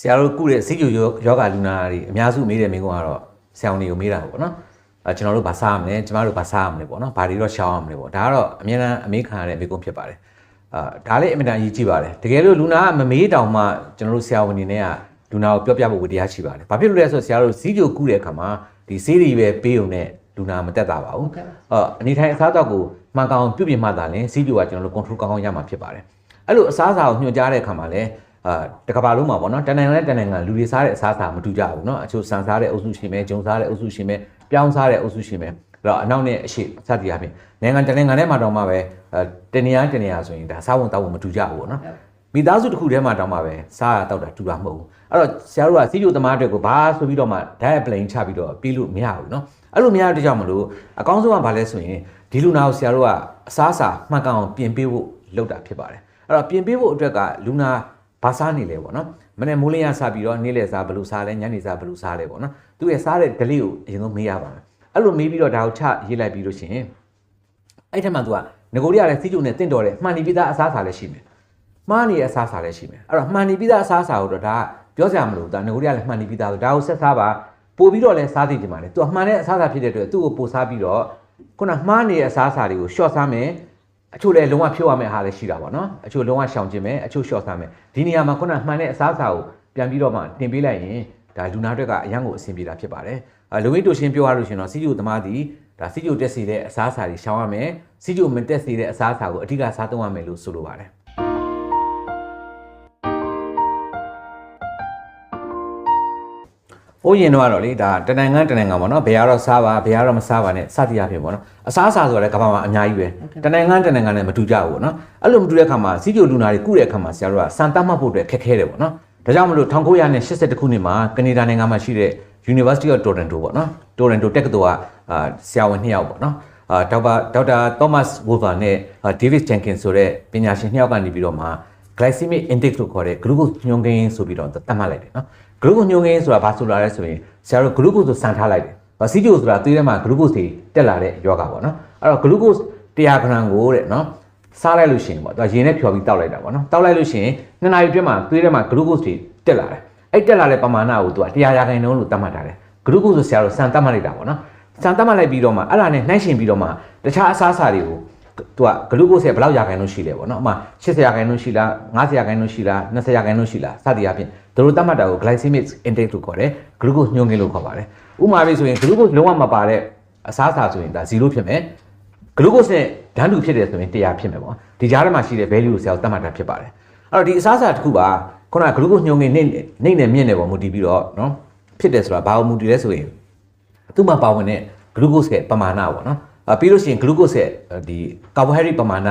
ဆရာတို့ကုတဲ့စိတ်ကြိုယောဂလူနာတွေအများစုမေးတဲ့မိကုန်းကတော့ဆရာဝန်တွေကိုမေးတာပေါ့နော်အဲကျွန်တော်တို့ဗာစားရမလဲကျမတို့ဗာစားရမလဲပေါ့နော်ဘာတွေတော့ရှောင်းရမလဲပေါ့ဒါကတော့အများအားအမေးခံရတဲ့မိကုန်းဖြစ်ပါတယ်အာဒါလည်းအင်မတန်အရေးကြီးပါတယ်တကယ်လို့လူနာကမမေးတောင်မှကျွန်တော်တို့ဆရာဝန်တွေနဲ့ကလူနာကိုပြောပြဖို့ဝတ္တရားရှိပါတယ်ဘာဖြစ်လို့လဲဆိုတော့ဆရာတို့စိတ်ကြိုကုတဲ့အခါမှာဒီဆေးတွေပဲပေးုံနဲ့လူနာမတက်တာပါဘူးအော်အနေထိုင်အစားအသောက်ကိုမှန်ကောင်ပြုပြင်မှသာလင်စိတ်ကြိုကကျွန်တော်တို့ control ကောင်းကောင်းရမှာဖြစ်ပါတယ်အဲ့လိုအစားအစာကိုညွှန်ကြားတဲ့အခါမှာလည်း အာတကဘာလုံးမှာပေါ့နော်တန်တန်နဲ့တန်တန်ကလူတွေစားတဲ့အစားအစာမတူကြဘူးเนาะအချို့ဆန်စားတဲ့အုပ်စုရှင်ပဲဂျုံစားတဲ့အုပ်စုရှင်ပဲပြောင်းစားတဲ့အုပ်စုရှင်ပဲအဲ့တော့အနောက်နဲ့အရှိစသည်အပြင်နိုင်ငံတနိုင်ငံထဲမှာတော့မှပဲအဲတနေရာတနေရာဆိုရင်ဒါစားဝန်တောက်ဝန်မတူကြဘူးပေါ့နော်မိသားစုတစ်ခုထဲမှာတောင်မှပဲစားရတောက်တာတူတာမဟုတ်ဘူးအဲ့တော့ဆရာတို့ကစီးကျိုသမားတွေကိုဘာဆိုပြီးတော့မှ diet plan ချပြီးတော့ပြီးလို့မရဘူးเนาะအဲ့လိုမရတဲ့ကြောင့်မလို့အကောင်းဆုံးကဘာလဲဆိုရင်ဒီလူနာကိုဆရာတို့ကအစားအစာမှန်ကန်အောင်ပြင်ပေးဖို့လုပ်တာဖြစ်ပါတယ်အဲ့တော့ပြင်ပေးဖို့အတွက်ကလူနာ ဘာစားနေလဲပေါ့နော်မနေ့မိုးလင်းရစားပြီးတော့နေ့လယ်စားဘယ်လိုစားလဲညနေစားဘယ်လိုစားလဲပေါ့နော်သူရဲ့စားတဲ့ delay ကိုအရင်ဆုံးမေးရပါမယ်အဲ့လိုမေးပြီးတော့ဒါကိုချရေးလိုက်ပြီးလို့ရှိရင်အဲ့ထက်မှသူကငကိုရီးယားလည်းစီးကျုံနဲ့တင့်တော်တယ်မှန်နေပြီးသားအစားအစာလည်းရှိမယ်မှားနေတဲ့အစားအစာလည်းရှိမယ်အဲ့တော့မှန်နေပြီးသားအစားအစာကိုတော့ဒါကပြောစရာမလိုဘူးဒါငကိုရီးယားလည်းမှန်နေပြီးသားဆိုဒါကိုဆက်စားပါပို့ပြီးတော့လည်းစားသိချင်ပါလေသူကမှန်တဲ့အစားအစာဖြစ်တဲ့အတွက်သူ့ကိုပို့စားပြီးတော့ခုနမှားနေတဲ့အစားအစာတွေကို short စားမယ် အချို့လည်းလုံးဝဖြုတ်ရမယ့်ဟာလည်းရှိတာပေါ့နော်အချို့လုံးဝရှောင်ကျင်မယ်အချို့ short စားမယ်ဒီနေရာမှာခုနမှန်တဲ့အစားအစာကိုပြန်ပြီးတော့မှတင်ပေးလိုက်ရင်ဒါလူနာတွေကအရန်ကိုအဆင်ပြေတာဖြစ်ပါတယ်အဲလူဝိတိုရှင်ပြောရလို့ရှင်တော့စီဂျိုသမားဒီဒါစီဂျိုတက်စီတဲ့အစားအစာတွေရှောင်ရမယ်စီဂျိုမတက်စီတဲ့အစားအစာကိုအဓိကစားသုံးရမယ်လို့ဆိုလိုပါတယ် ဟိုရင်တော့ကတော့လေဒါတနင်္ဂနွေတနင်္ဂနွေပေါ့နော်ဘယ်ကတော့စားပါဘယ်ကတော့မစားပါနဲ့စသည်အဖြစ်ပေါ့နော်အစားအစာဆိုတာလည်းကမ္ဘာမှာအများကြီးပဲတနင်္ဂနွေတနင်္ဂနွေနဲ့မတူကြဘူးပေါ့နော်အဲ့လိုမတူတဲ့အခါမှာစီဂျိုလူနာတွေကုတဲ့အခါမှာဆရာတို့ကစံတတ်မှတ်ဖို့အတွက်ခက်ခဲတယ်ပေါ့နော်ဒါကြောင့်မလို့1982ခုနှစ်မှာကနေဒါနိုင်ငံမှာရှိတဲ့ University of Toronto ပေါ့နော် Toronto တက္ကသိုလ်ကအာဆရာဝန်နှစ်ယောက်ပေါ့နော်အာဒေါက်တာဒေါက်တာ Thomas Wolver နဲ့ David Jenkins ဆိုတဲ့ပညာရှင်နှစ်ယောက်ကနေပြီးတော့မှ glycemic index လို့ခေါ်တဲ့ glucose ညွှန်းကိန်းဆိုပြီးတော့သတ်မှတ်လိုက်တယ်နော် glucose ညွှန်းကိန်းဆိုတာဘာဆိုလာလဲဆိုရင်ဆရာတို့ glucose ကိုစံထားလိုက်တယ်။ဘာစီဂျိုဆိုတာသွေးထဲမှာ glucose တွေတက်လာတဲ့ယောဂပေါ့နော်။အဲ့တော့ glucose 100 gram ကိုတဲ့နော်စားလိုက်လို့ရှိရင်ပေါ့သူကရေနဲ့ဖြော်ပြီးတောက်လိုက်တာပေါ့နော်။တောက်လိုက်လို့ရှိရင်နှစ်နာရီအတွင်းမှာသွေးထဲမှာ glucose တွေတက်လာတယ်။အဲ့တက်လာတဲ့ပမာဏကိုသူက100ရာခိုင်နှုန်းလို့သတ်မှတ်ထားတယ်။ glucose ဆိုဆရာတို့စံသတ်မှတ်လိုက်တာပေါ့နော်။စံသတ်မှတ်လိုက်ပြီးတော့မှအဲ့ဒါနဲ့နှိုင်းယှဉ်ပြီးတော့မှတခြားအစားအစာတွေကိုသူကဂလူကို့စ်ရဲ့ဘယ်လောက်ရာခိုင်နှုန်းရှိလဲပေါ့နော်အမှ80ရာခိုင်နှုန်းရှိလား90ရာခိုင်နှုန်းရှိလား20ရာခိုင်နှုန်းရှိလားစသည်အပြင် တို့တို့တတ်မှတ်တာကို glycemic index လို့ခေါ်တယ်ဂလူကို့စ်ညွှန်းကိန်းလို့ခေါ်ပါတယ်ဥပမာပြီးဆိုရင်ဂလူကို့စ်လုံးဝမပါတဲ့အစားအစာဆိုရင်ဒါ0ဖြစ်မယ်ဂလူကို့စ်နဲ့ဓာတ်တူဖြစ်တယ်ဆိုရင်100ဖြစ်မယ်ပေါ့ဒီကြားထဲမှာရှိတဲ့ value ကိုဆရာတို့တတ်မှတ်တာဖြစ်ပါတယ်အဲ့တော့ဒီအစားအစာတစ်ခုပါခုနကဂလူကို့စ်ညွှန်းကိန်းနှိမ့်နှိမ့်နဲ့မြင့်တယ်ပေါ့မူတည်ပြီးတော့နော်ဖြစ်တယ်ဆိုတာဘာလို့မူတည်လဲဆိုရင်သူ့မှာပါဝင်တဲ့ glucose ရဲ့ပမာဏပေါ့နော်အပြီးလို့ရှိရင် glucose ရဲ့ဒီ carbohydrate ပမာဏ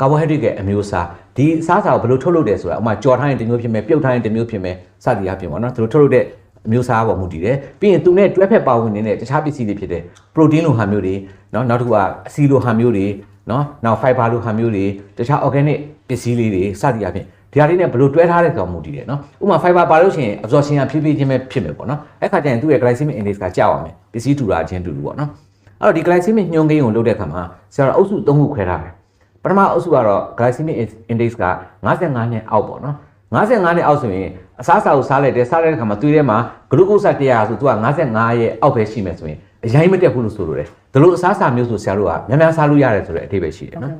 carbohydrate ရဲ့အမျိုးအစား ဒီအစားအစာကိုဘယ်လိုထုတ်လုပ်တယ်ဆိုတာဥပမာကြော်ထားရင်တစ်မျိုးဖြစ်မယ်ပြုတ်ထားရင်တစ်မျိုးဖြစ်မယ်စသည်အပြင်ပေါ့နော်သူတို့ထုတ်လုပ်တဲ့အမျိုးအစားပေါ်မူတည်တယ်ပြီးရင်သူနဲ့တွဲဖက်ပါဝင်နေတဲ့တခြားပစ္စည်းတွေဖြစ်တဲ့ protein လိုဟာမျိုးတွေနော်နောက်တစ်ခုကအဆီလိုဟာမျိုးတွေနော်နောက် fiber လိုဟာမျိုးတွေတခြား organic ပစ္စည်းလေးတွေစသည်အပြင်ဒီဟာလေးနဲ့ဘယ်လိုတွဲထားတဲ့ဆိုတာမူတည်တယ်နော်ဥပမာ fiber ပါလို့ရှိရင် absorption ကဖြည်းဖြည်းချင်းပဲဖြစ်မယ်ပေါ့နော်အဲ့ခါကျရင်သူ့ရဲ့ glycemic index ကကြောက်အောင်မယ်ပစ္စည်းတူတာချင်းတူတူပေါ့နော်အဲ့တော့ဒီ glycemic ညွှန်းကိန်းကိုလုပ်တဲ့အခါမှာဆရာတော်အုပ်စု၃ခုခွဲထားတယ် ပထမအုပ်စုကတော့ glycemic index က55နဲ့အောက်ပေါ့နော်55နဲ့အောက်ဆိုရင်အစားအစာကိုစားလိုက်တယ်စားလိုက်တဲ့အခါမှာသွေးထဲမှာ glucose 100ဆိုသူက55ရဲ့အောက်ပဲရှိမယ်ဆိုရင်အရင်မတက်ဘူးလို့ဆိုလိုတယ်ဒါလို့အစားအစာမျိုးဆိုဆရာတို့ကများများစားလို့ရတယ်ဆိုတဲ့အထိပ္ပယ်ရှိတယ်နော်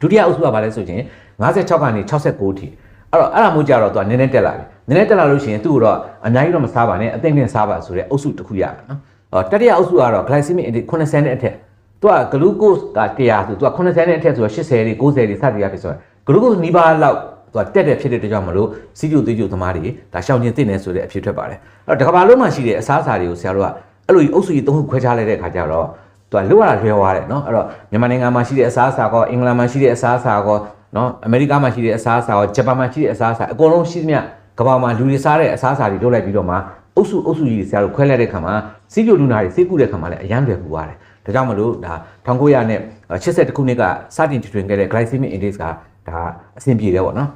ဒုတိယအုပ်စုကဘာလဲဆိုရင်56ကနေ69အထိအဲ့တော့အဲ့ဒါမျိုးကြတော့သူကနည်းနည်းတက်လာပြီနည်းနည်းတက်လာလို့ရှိရင်သူ့ကိုတော့အများကြီးတော့မစားပါနဲ့အသိမ့်နဲ့စားပါဆိုတဲ့အုပ်စုတစ်ခုရမယ်နော်အော်တတိယအုပ်စုကတော့ glycemic index 80နဲ့အထက် သူက glucose က100ဆိုသူက80နဲ့အထက်ဆိုတော့80တွေ90တွေစသည်အဖြစ်ဆိုတော့ glucose နီးပါးလောက်သူကတက်တယ်ဖြစ်တဲ့အတွက်ကြောင့်မလို့စီးကျူသေးကျူသမားတွေဒါရှောင်ကျင်သိနေဆိုတဲ့အဖြစ်ထွက်ပါတယ်အဲ့တော့တစ်ကမ္ဘာလုံးမှာရှိတဲ့အစားအစာတွေကိုဆရာတို့ကအဲ့လိုအုပ်စုကြီးသုံးခုခွဲခြားလိုက်တဲ့အခါကျတော့သူကလွတ်ရတာလွယ်သွားတယ်နော်အဲ့တော့မြန်မာနိုင်ငံမှာရှိတဲ့အစားအစာကောအင်္ဂလန်မှာရှိတဲ့အစားအစာကောနော်အမေရိကမှာရှိတဲ့အစားအစာကောဂျပန်မှာရှိတဲ့အစားအစာအကုန်လုံးရှိသမျှကမ္ဘာမှာလူတွေစားတဲ့အစားအစာတွေလုပ်လိုက်ပြီးတော့မှ အုပ်စုအုပ်စုကြီးဆရာတို့ခွဲလိုက်တဲ့ခါမှာစီးကျူလူနာတွေစိတ်ကူတဲ့ခါမှာလည်းအရန်လွယ်ကူသွားတယ်ဒါကြောင့်မလို့ဒါ1900နဲ့82ခုနှစ်ကစတင်ထွင်ခဲ့တဲ့ glycemic index ကဒါအဆင်ပြေတယ်ပေါ့နော်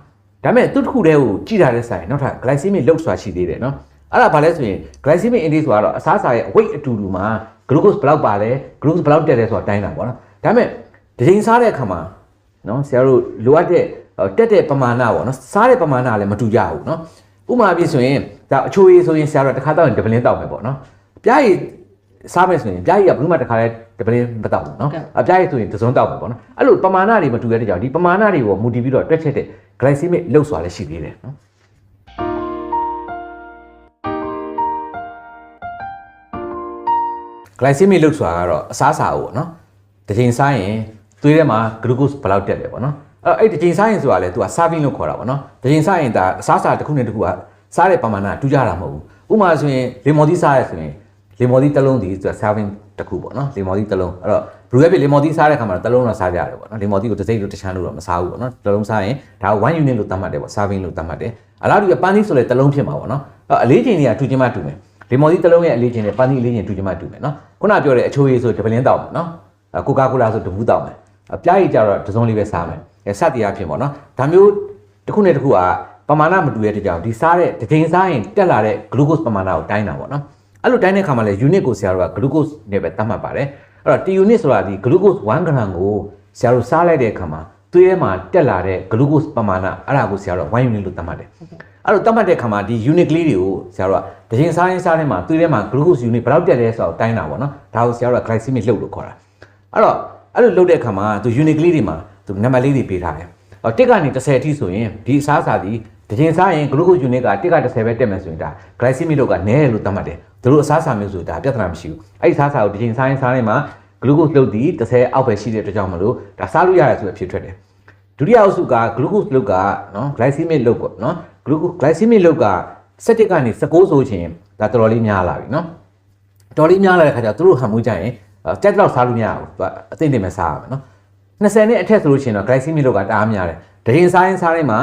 ဒါပေမဲ့သူ့တစ်ခုတည်းကိုကြည့်ထားတဲ့ဆိုင်နောက်ထပ် glycemic load ဆိုတာရှိသေးတယ်နော်အဲ့ဒါဘာလဲဆိုရင် glycemic index ဆိုတော့အစားအစာရဲ့ weight အတူတူမှာ glucose ဘယ်လောက်ပါလဲ glucose ဘယ်လောက်တက်တယ်ဆိုတာတိုင်းတာပေါ့နော်ဒါပေမဲ့ဒီချိန်စားတဲ့အခါမှာနော်ဆရာတို့လိုအပ်တဲ့တက်တဲ့ပမာဏပေါ့နော်စားတဲ့ပမာဏလည်းမတူကြဘူးနော် ဥပမာပြဆိုရင်ဒါအချိုးရည်ဆိုရင်ဆရာတော်တစ်ခါတောက်ရင်ဒပလင်းတောက်မယ်ပေါ့နော်ပြားရည်စားမယ်ဆိုရင်ပြားရည်ကဘယ်သူမှတစ်ခါလဲဒပလင်းမတောက်ဘူးနော်အပြားရည်ဆိုရင်တစ်စုံတောက်မယ်ပေါ့နော်အဲ့လိုပမာဏတွေမတူတဲ့ကြောင့်ဒီပမာဏတွေကိုမူတည်ပြီးတော့တွက်ချက်တဲ့ glycemic လောက်စွာလည်းရှိသေးတယ်နော် glycemic လို့ဆိုတာကတော့အစားအစာကိုနော်တစ်ချိန်စားရင်သွေးထဲမှာ glucose ဘယ်လောက်တက်လဲပေါ့နော် အဲ့တော့အဲ့တစ်ချိန်စားရင်ဆိုတာလေ तू က serving လို့ခေါ်တာပေါ့နော်တစ်ချိန်စားရင်ဒါအစားအစာတစ်ခုနဲ့တစ်ခုကစားတဲ့ပမာဏတူကြတာမဟုတ်ဘူးဥပမာဆိုရင်လေမော်သီးစားရဆိုရင်လေမော်သီးတစ်လုံးဒီ तू serving တစ်ခုပေါ့နော်လေမော်သီးတစ်လုံးအဲ့တော့ဘလူးရဲ့ပြလေမော်သီးစားတဲ့ခါမှာတစ်လုံးတော့စားကြရတယ်ပေါ့နော်လေမော်သီးကိုတစ်စိမ့်လို့တစ်ချမ်းလို့တော့မစားဘူးပေါ့နော်တစ်လုံးစားရင်ဒါ1 unit လို့သတ်မှတ်တယ်ပေါ့ serving လို့သတ်မှတ်တယ်အလားတူပန်းသီးဆိုလေတစ်လုံးဖြစ်မှာပေါ့နော်အဲ့အလေးချိန်တွေကတူချင်းမှတူမယ်လေမော်သီးတစ်လုံးရဲ့အလေးချိန်နဲ့ပန်းသီးအလေးချိန်တူချင်းမှတူမယ်နော်ခုနပြောတဲ့အချိုးရည်ဆိုဒပလင်းတောက်မယ်နော်ကိုကာကိုလာဆိုတပူးတောက်မယ်အပြားရည်ကြတော့တစ်စုံလေးပဲစားမယ်အဲ စသည်အဖြစ်ပေါ့နော်ဒါမျိုးတစ်ခုနဲ့တစ်ခုကပမာဏမတူတဲ့တကြောင်ဒီစားတဲ့တစ်ချိန်စားရင်တက်လာတဲ့ glucose ပမာဏကိုတိုင်းတာပေါ့နော်အဲ့လိုတိုင်းတဲ့ခါမှာလဲ unit ကိုဆရာတို့က glucose နဲ့ပဲသတ်မှတ်ပါတယ်အဲ့တော့ T unit ဆိုတာဒီ glucose 1 gram ကိုဆရာတို့စားလိုက်တဲ့အခါမှာသွေးထဲမှာတက်လာတဲ့ glucose ပမာဏအဲ့ဒါကိုဆရာတို့1 unit လို့သတ်မှတ်တယ်အဲ့လိုသတ်မှတ်တဲ့ခါမှာဒီ unit ကလေးတွေကိုဆရာတို့ကတစ်ချိန်စားရင်စားတဲ့မှာသွေးထဲမှာ glucose unit ဘယ်လောက်တက်လဲဆိုတော့တိုင်းတာပေါ့နော်ဒါကိုဆရာတို့က glycemic လှုပ်လို့ခေါ်တာအဲ့တော့အဲ့လိုလှုပ်တဲ့အခါမှာသူ unit ကလေးတွေမှာ သူနံပါတ်လေးတွေပေးထားတယ်အော်တစ်ကနေ30အထိဆိုရင်ဒီအစားအစာဒီတစ်ချိန်စားရင် glucose unit ကတစ်က30ပဲတက်မယ်ဆိုရင်ဒါ glycemic လို့ကနည်းတယ်လို့သတ်မှတ်တယ်သူတို့အစားအစာမျိုးဆိုဒါပြဿနာမရှိဘူးအဲ့ဒီအစားအစာကိုတစ်ချိန်စားရင်စားရင်မှာ glucose လှုပ်သည်30အောက်ပဲရှိတဲ့အတွက်ကြောင့်မလို့ဒါစားလို့ရတယ်ဆိုအဖြစ်ထွက်တယ်ဒုတိယအုပ်စုက glucose လှုပ်ကနော် glycemic လှုပ်ပေါ့နော် glucose glycemic လှုပ်က17ကနေ19ဆိုချင်းဒါတော်တော်လေးများလာပြီနော်တော်လေးများလာတဲ့ခါကျသူတို့ဟန်မှုကြရင်ကြက်တော့စားလို့မရဘူးသူအသိနေမဲ့စားရမယ်နော် 20နဲ့အထက်ဆိုလို့ရှိရင်တော့ glycemic လှုပ်ကတအားများတယ်တရင်စားရင်စားရင်မှာ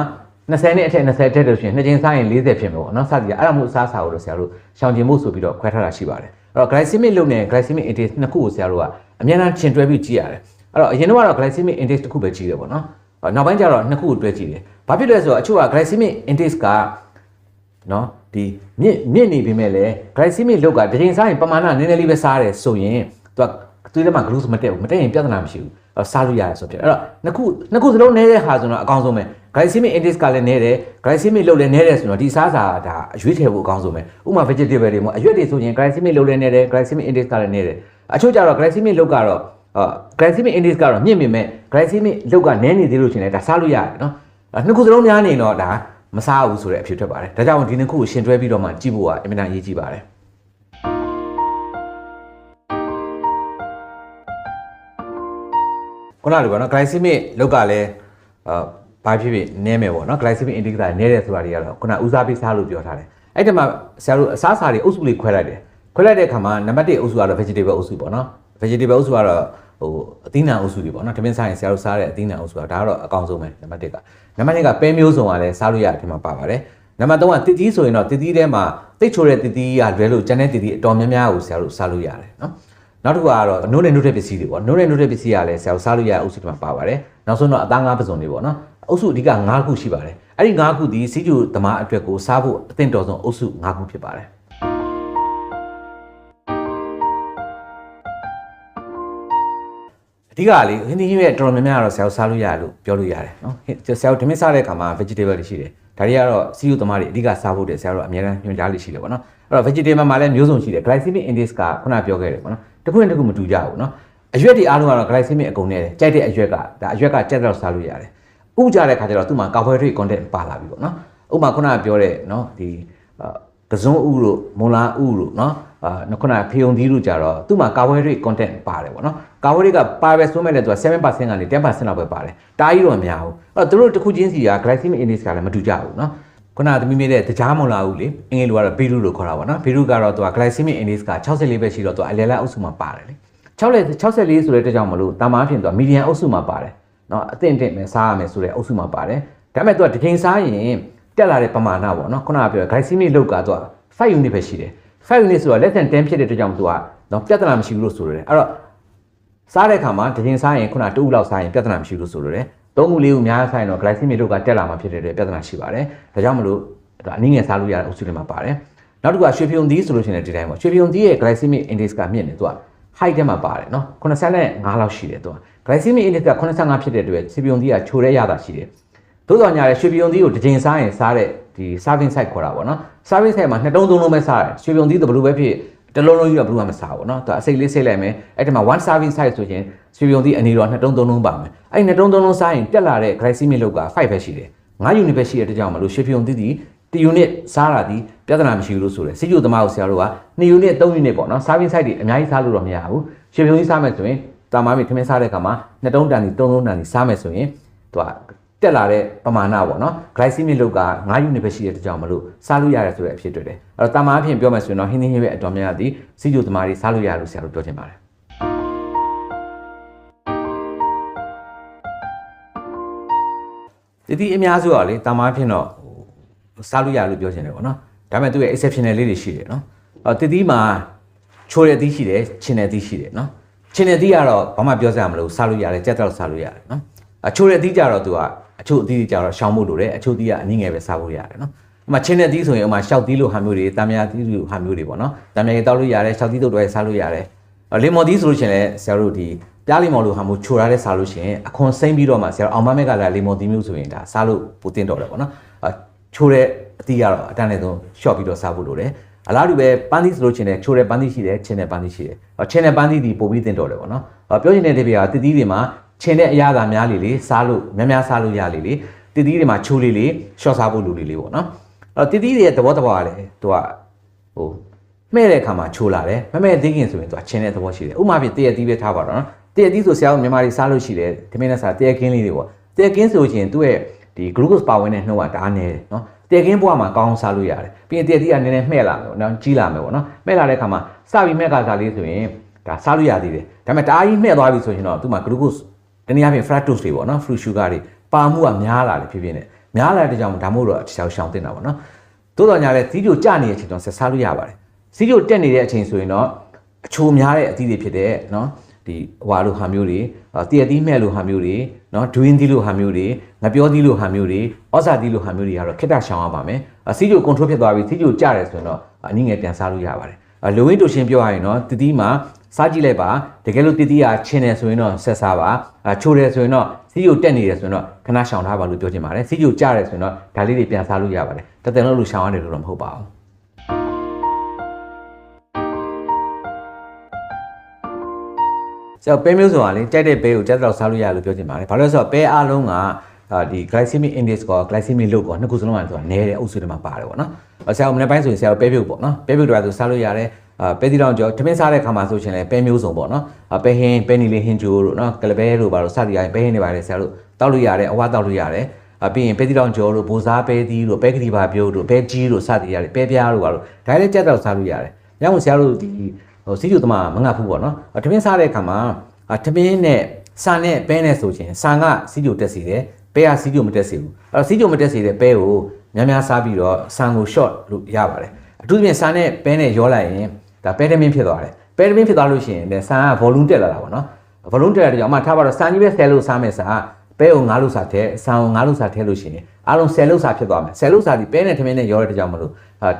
20နဲ့အထက်20အထက်လို့ရှိရင်နှစ်ချိန်စားရင်40ဖြစ်မယ်ပေါ့နော်စသည်ကအဲ့ဒါမျိုးအစားအစာကိုတော့ဆရာတို့ရှောင်ကျင်မှုဆိုပြီးတော့ခွဲထားတာရှိပါတယ်အဲ့တော့ glycemic လုပ်နေ glycemic index နှစ်ခုကိုဆရာတို့ကအများအားချင်းတွဲပြီးကြည့်ရတယ်အဲ့တော့အရင်တော့ glycemic index တစ်ခုပဲကြည့်တယ်ပေါ့နော်နောက်ပိုင်းကျတော့နှစ်ခုကိုတွဲကြည့်တယ်ဘာဖြစ်လဲဆိုတော့အချို့က glycemic index ကနော်ဒီမြင့်မြင့်နေပြီမဲ့လေ glycemic လောက်ကတစ်ချိန်စားရင်ပမာဏနည်းနည်းလေးပဲစားတယ်ဆိုရင်သူကသွေးထဲမှာ glucose မတက်ဘူးမတက်ရင်ပြဿနာမရှိဘူးအဲ့ စားလို့ရတယ်ဆိုဖြစ်အဲ့တော့နှစ်ခုနှစ်ခုစလုံးနည်းတဲ့ဟာဆိုတော့အကောင်းဆုံးပဲ glycemic index ကလည်းနည်းတယ် glycemic လို့လည်းနည်းတယ်ဆိုတော့ဒီစားစာဒါအရွေးထည့်ဖို့အကောင်းဆုံးပဲဥပမာ vegetable တွေမှာအရွက်တွေဆိုရင် glycemic လို့လည်းနည်းတယ် glycemic index ကလည်းနည်းတယ်အချို့ကြတော့ glycemic လို့ကတော့အာ glycemic index ကတော့မြင့်မြင့်မဲ့ glycemic လို့ကနည်းနေသေးလို့ရှင်လဲဒါစားလို့ရတယ်နော်နှစ်ခုစလုံးများနေတော့ဒါမစားဘူးဆိုတဲ့အဖြစ်ထွက်ပါတယ်ဒါကြောင့်ဒီနှစ်ခုကိုရှင်တွဲပြီးတော့မှကြည့်ဖို့ကအင်မတန်အရေးကြီးပါတယ် ခုနကလိုပေါ့နော် glycemic လောက်ကလည်းအာဘာဖြစ်ဖြစ်နည်းမယ်ပေါ့နော် glycemic index ကနည်းတယ်ဆိုတာတွေကတော့ခုနဦးစားပေးစားလို့ပြောထားတယ်အဲ့ဒီမှာဆရာတို့အစားအစာတွေအုပ်စုလေးခွဲလိုက်တယ်ခွဲလိုက်တဲ့အခါမှာနံပါတ်1အုပ်စုကတော့ vegetable အုပ်စုပေါ့နော် vegetable အုပ်စုကတော့ဟိုအသီးနှံအုပ်စုတွေပေါ့နော်တမင်းစားရင်ဆရာတို့စားတဲ့အသီးနှံအုပ်စုကဒါကတော့အကောင်းဆုံးပဲနံပါတ်1ကနံပါတ်2ကပဲမျိုးစုံကလည်းစားလို့ရတယ်ဒီမှာပါပါတယ်နံပါတ်3ကတစ်တီးဆိုရင်တော့တစ်တီးထဲမှာတိတ်ချိုတဲ့တစ်တီးကလွဲလို့ကျန်တဲ့တစ်တီးအတော်များများကိုဆရာတို့စားလို့ရတယ်နော် နောက်တစ်ခုကတော့နိုးနဲ့နိုးတဲ့ပစ္စည်းတွေပေါ့နိုးနဲ့နိုးတဲ့ပစ္စည်းကလည်းဆရာတို့စားလို့ရတဲ့အုပ်စုတွေမှာပါပါတယ်နောက်ဆုံးတော့အသားငါးပစုံတွေပေါ့နော်အုပ်စုအဓိက9ခုရှိပါတယ်အဲ့ဒီ9ခုဒီစီးကျူသမားအတွက်ကိုစားဖို့အသင့်တော်ဆုံးအုပ်စု9ခုဖြစ်ပါတယ်အဓိကလေဟင်းသီးရဲ့တော်တော်များများကတော့ဆရာတို့စားလို့ရတယ်လို့ပြောလို့ရတယ်နော်ဆရာတို့ဓမင်းစားတဲ့အခါမှာ vegetable တွေရှိတယ်ဒါတွေကတော့စီးကျူသမားတွေအဓိကစားဖို့တဲ့ဆရာတို့အများအားညွှန်ကြားလို့ရှိတယ်ပေါ့နော်အဲ့တော့ vegetable မှာလည်းမျိုးစုံရှိတယ် glycemic index ကခုနပြောခဲ့တယ်ပေါ့နော် တစ်ခုနဲ့တစ်ခုမတူကြဘူးနော်အရွက်တွေအားလုံးကတော့ glycemic အကုန်နဲ့ကြိုက်တဲ့အရွက်ကဒါအရွက်ကကြက်တော့စားလို့ရတယ်ဥကြတဲ့ခါကျတော့သူ့မှာ carbohydrate content ပါလာပြီပေါ့နော်ဥပမာခုနပြောတဲ့နော်ဒီကစုံဥတို့မွန်လာဥတို့နော်အာခုနဖေယုံသီးတို့ကြတော့သူ့မှာ carbohydrate content ပါတယ်ပေါ့နော် carbohydrate ကပါပဲဆိုမဲ့လည်းသူက7%ကနေ10%လောက်ပဲပါတယ်တားကြီးတော့မများဘူးအဲ့တော့သူတို့တစ်ခုချင်းစီက glycemic index ကလည်းမတူကြဘူးနော် ခုနသမီးမေးတဲ့တကြားမလာဘူးလေအင်္ဂလိပ်လိုကတော့ဘီရုလို့ခေါ်တာပေါ့နော်ဘီရုကတော့သူက glycemic index က64ပဲရှိတော့သူအလယ်လအုပ်စုမှာပါတယ်လေ64 64ဆိုတဲ့အတွက်ကြောင့်မလို့တာမားဖြစ်သူက median အုပ်စုမှာပါတယ်နော်အသင့်အတင့်ပဲစားရမယ်ဆိုတဲ့အုပ်စုမှာပါတယ်ဒါပေမဲ့သူကတကြိမ်စားရင်တက်လာတဲ့ပမာဏပေါ့နော်ခုနကပြော glycemic လောက်ကသူက5 unit ပဲရှိတယ်5 unit ဆိုတော့ less than 10ဖြစ်တဲ့အတွက်ကြောင့်သူကတော့ပြဿနာမရှိဘူးလို့ဆိုရတယ်အဲ့တော့စားတဲ့အခါမှာတကြိမ်စားရင်ခုနတူလောက်စားရင်ပြဿနာမရှိဘူးလို့ဆိုရတယ် သုံးခုလေးခုများဆိုင်တော့ glycemic တို့ကတက်လာမှာဖြစ်တဲ့အတွက်ပြဿနာရှိပါတယ်။ဒါကြောင့်မလို့အနည်းငယ်စားလို့ရတဲ့အုပ်စုတွေမှာပါတယ်။နောက်တစ်ခုကရွှေဖျုံသီးဆိုလို့ရှိရင်ဒီတိုင်းပေါ့။ရွှေဖျုံသီးရဲ့ glycemic index ကမြင့်နေသူက high ထဲမှာပါတယ်နော်။85လောက်ရှိတယ်သူက။ glycemic index က85ဖြစ်တဲ့အတွက်ရွှေဖျုံသီးကချိုတဲ့ရတာရှိတယ်။သို့တော်ညာလေရွှေဖျုံသီးကိုတစ်ချိန်စားရင်စားတဲ့ဒီ serving size ခေါ်တာပေါ့နော်။ serving size မှာနှစ်တုံးသုံးလုံးပဲစားတယ်။ရွှေဖျုံသီးတဘလို့ပဲဖြစ် တစ်လုံးလုံးကြီးတော့ဘယ်လိုမှမစားဘူးเนาะသူအစိတ်လေးစိတ်လိုက်မယ်အဲ့ဒီမှာ one serving size ဆိုရင်ရွှေပြုံသီးအနေတော့နှစ်တုံးသုံးလုံးပါမယ်အဲ့ဒီနှစ်တုံးသုံးလုံးစားရင်တက်လာတဲ့ glycemic လောက်က5ပဲရှိတယ်9 unit ပဲရှိတဲ့တကြောင်မလို့ရွှေပြုံသီးဒီ1 unit စားတာဒီပြဿနာမရှိဘူးလို့ဆိုတယ်စစ်ကျုပ်သမားကိုဆရာတို့က2 unit 3 unit ပေါ့နော် serving size တွေအများကြီးစားလို့တော့မရဘူးရွှေပြုံသီးစားမယ်ဆိုရင်တာမားမိခမင်းစားတဲ့အခါမှာနှစ်တုံးတန်ဒီ3တုံးတန်ဒီစားမယ်ဆိုရင်သူက တက်လာတဲ့ပမာဏပေါ့နော် glycemic လောက်က9 unit ပဲရှိတဲ့တကြောင်မလို့စားလို့ရတယ်ဆိုတဲ့အဖြစ်တွေ့တယ်အဲ့တော့တာမားအဖြစ်ပြောမယ်ဆိုရင်တော့ဟင်းသင်းဟင်းပဲအတော်များများဒီစစ်ကျုပ်သမားတွေစားလို့ရတယ်လို့ဆရာတို့ပြောချင်ပါတယ်ဒီဒီအများစုကလေတာမားဖြစ်တော့ဟိုစားလို့ရလို့ပြောချင်တယ်ပေါ့နော်ဒါပေမဲ့သူရဲ့ exceptional လေးတွေရှိတယ်နော်အော်တတိမှာချိုးတဲ့အသီးရှိတယ်ချင်းတဲ့အသီးရှိတယ်နော်ချင်းတဲ့အသီးကတော့ဘာမှပြောစရာမလိုစားလို့ရတယ်ကြက်တော့စားလို့ရတယ်နော်အချိုးတဲ့အသီးကြတော့သူက အချို့အသီးတွေကြတော့ရှောင်းဖို့လိုတယ်အချို့အသီးကအနည်းငယ်ပဲစားဖို့ရတယ်နော်ဥမာချင်းတဲ့အသီးဆိုရင်ဥမာရှောက်သီးလိုဟာမျိုးတွေတာမယာသီးလိုဟာမျိုးတွေပေါ့နော်တာမယာတောက်လို့ရတယ်ရှောက်သီးတို့တော့စားလို့ရတယ်လေမော်သီးဆိုလို့ရှိရင်လည်းဆရာတို့ဒီပြားလီမော်လိုဟာမျိုးချိုရတဲ့စားလို့ရှိရင်အခွန်စိမ့်ပြီးတော့မှဆရာတို့အောင်မမဲကလည်းလေမော်သီးမျိုးဆိုရင်ဒါစားလို့ပိုတင်တော့တယ်ပေါ့နော်ချိုတဲ့အသီးကတော့အတန်းနဲ့ဆုံးရှော့ပြီးတော့စားဖို့လိုတယ်အလားတူပဲပန်းသီးဆိုလို့ချင်းလည်းချိုတဲ့ပန်းသီးရှိတယ်ချင်းတဲ့ပန်းသီးရှိတယ်။ချင်းတဲ့ပန်းသီးဒီပို့ပြီးတင်တော်တယ်ပေါ့နော်။ပြောချင်တဲ့ဒီပြာတတိတွေမှာ ချင်းတဲ့အရာသာများလေလေစားလို့များများစားလို့ရလေလေတတိတွေမှာချိုးလေးလေးရှော့စားဖို့လိုလေလေပေါ့နော်။အဲ့တော့တတိတွေရဲ့သဘောတဘာကလည်းသူကဟိုမှဲ့တဲ့အခါမှာချိုးလာတယ်မမဲ့သေးခင်ဆိုရင်သူကချင်းတဲ့သဘောရှိတယ်။ဥမာပြတည့်ရသီးပဲထားပါတော့နော်။တည့်ရသီးဆိုဆရာတို့မြန်မာတွေစားလို့ရှိတယ်ဒီမင်းနဲ့စားတည့်ရကင်းလေးတွေပေါ့။တည့်ရကင်းဆိုရင်သူ့ရဲ့ဒီ glucose ပါဝင်တဲ့နှုန်းကတအားနေတယ်နော်။တည့်ကင်းဘွားမှာကောင်းစားလို့ရတယ်ပြီးရင်တည့်တီးကနည်းနည်းမှဲ့လာမယ်ပေါ့နော်ကြီးလာမယ်ပေါ့နော်မှဲ့လာတဲ့အခါမှာစပြီးမှဲ့ကစားလေးဆိုရင်ဒါစားလို့ရသေးတယ်ဒါပေမဲ့တအားကြီးမှဲ့သွားပြီဆိုရင်တော့သူ့မှာ glucose တနည်းအားဖြင့် fructose တွေပေါ့နော် fruit sugar တွေပါမှုကများလာတယ်ဖြစ်ဖြစ်နဲ့များလာတဲ့ကြောင့်ဒါမို့တော့တစ်ချောင်းရှောင်တင်တာပေါ့နော်သို့တော်ညာလဲသီးကြိုကျနေတဲ့အချိန်တော့ဆက်စားလို့ရပါတယ်စီးကြိုတက်နေတဲ့အချိန်ဆိုရင်တော့အချိုများတဲ့အသီးတွေဖြစ်တဲ့နော်ဒီဟွာလိုဟာမျိုးတွေတည့်ရသီးမဲ့လိုဟာမျိုးတွေနော်ဒွင်းသီးလိုဟာမျိုးတွေငပြောသီးလိုဟာမျိုးတွေဩဇာသီးလိုဟာမျိုးတွေကတော့ခက်တာရှောင်ရပါမယ်စီးကြို control ဖြစ်သွားပြီစီးကြိုကျတယ်ဆိုရင်တော့အနည်းငယ်ပြန်စားလို့ရပါတယ်လိုဝင်းတိုရှင်ပြောရရင်တော့တတိမှာ စားကြည့်လိုက်ပါတကယ်လို့တတိကချင်းတယ်ဆိုရင်တော့ဆက်စားပါချိုးတယ်ဆိုရင်တော့စီးကြိုတက်နေတယ်ဆိုရင်တော့ခဏရှောင်ထားပါလို့ပြောချင်ပါတယ်စီးကြိုကျတယ်ဆိုရင်တော့ဒါလေးတွေပြန်စားလို့ရပါတယ်တကယ်လို့လူရှောင်ရတယ်လို့တော့မဟုတ်ပါဘူးဆိုတော့ပဲမျိုးဆိုတာလေကြိုက်တဲ့ပဲကိုကြက်တော့စားလို့ရလို့ပြောချင်ပါတယ်။ဘာလို့လဲဆိုတော့ပဲအားလုံးကဒီ glycemic index က glycemic load ကနှစ်ခုစလုံးကဆိုတာနည်းတဲ့အုပ်စုတွေမှာပါတယ်ပေါ့နော်။ဆရာကမနေ့ပိုင်းဆိုရင်ဆရာကပဲပြုတ်ပေါ့နော်။ပဲပြုတ်တော့ဆိုစားလို့ရတယ်။အာ ပဲတီတောင်ကျော်ထမင်းစားတဲ့ခါမှာဆိုရှင်လည်းပဲမျိုးစုံပေါ့နော်။ပဲဟင်းပဲနီလေးဟင်းကျိုးတို့နော်ကလပဲတို့ပါတော့စသည်အရင်ပဲဟင်းတွေပါတယ်ဆရာတို့တောက်လို့ရတယ်အဝတောက်လို့ရတယ်။အပြီးရင်ပဲတီတောင်ကျော်တို့ဘိုးစားပဲတီတို့ပဲကတိပါပြုတ်တို့ပဲကြီးတို့စသည်ရတယ်ပဲပြားတို့ပါတော့ဒါလည်းကြက်တော့စားလို့ရတယ်။ညောင်ဆရာတို့ဒီဟိုစီးကျူသမားမငတ်ဘူးပေါ့နော်။ထမင်းစားတဲ့ခါမှာအထမင်းနဲ့ဆန်နဲ့ပဲနဲ့ဆိုချင်းဆန်ကစီးကြိုတက်စီတယ်ပဲကစီးကြိုမတက်စီဘူးအဲ့တော့စီးကြိုမတက်စီတဲ့ပဲကိုများများစားပြီးတော့ဆန်ကို short လို့ရပါတယ်အထူးသဖြင့်ဆန်နဲ့ပဲနဲ့ရောလိုက်ရင် ဒါပဲတမင်းဖြစ်သွားတယ်ပဲတမင်းဖြစ်သွားလို့ရှိရင်လည်းဆန်က volume တက်လာတာပေါ့နော် volume တက်လာတဲ့ကြောင့်အမှထားပါတော့ဆန်ကြီးပဲဆယ်လို့စားမယ်စားပဲကို9လို့စားထဲဆန်ကို9လို့စားထဲလို့ရှိရင်အားလုံး10လို့စားဖြစ်သွားမယ်10လို့စားဒီပဲနဲ့ထမင်းနဲ့ရောတဲ့ကြောင့်မလို့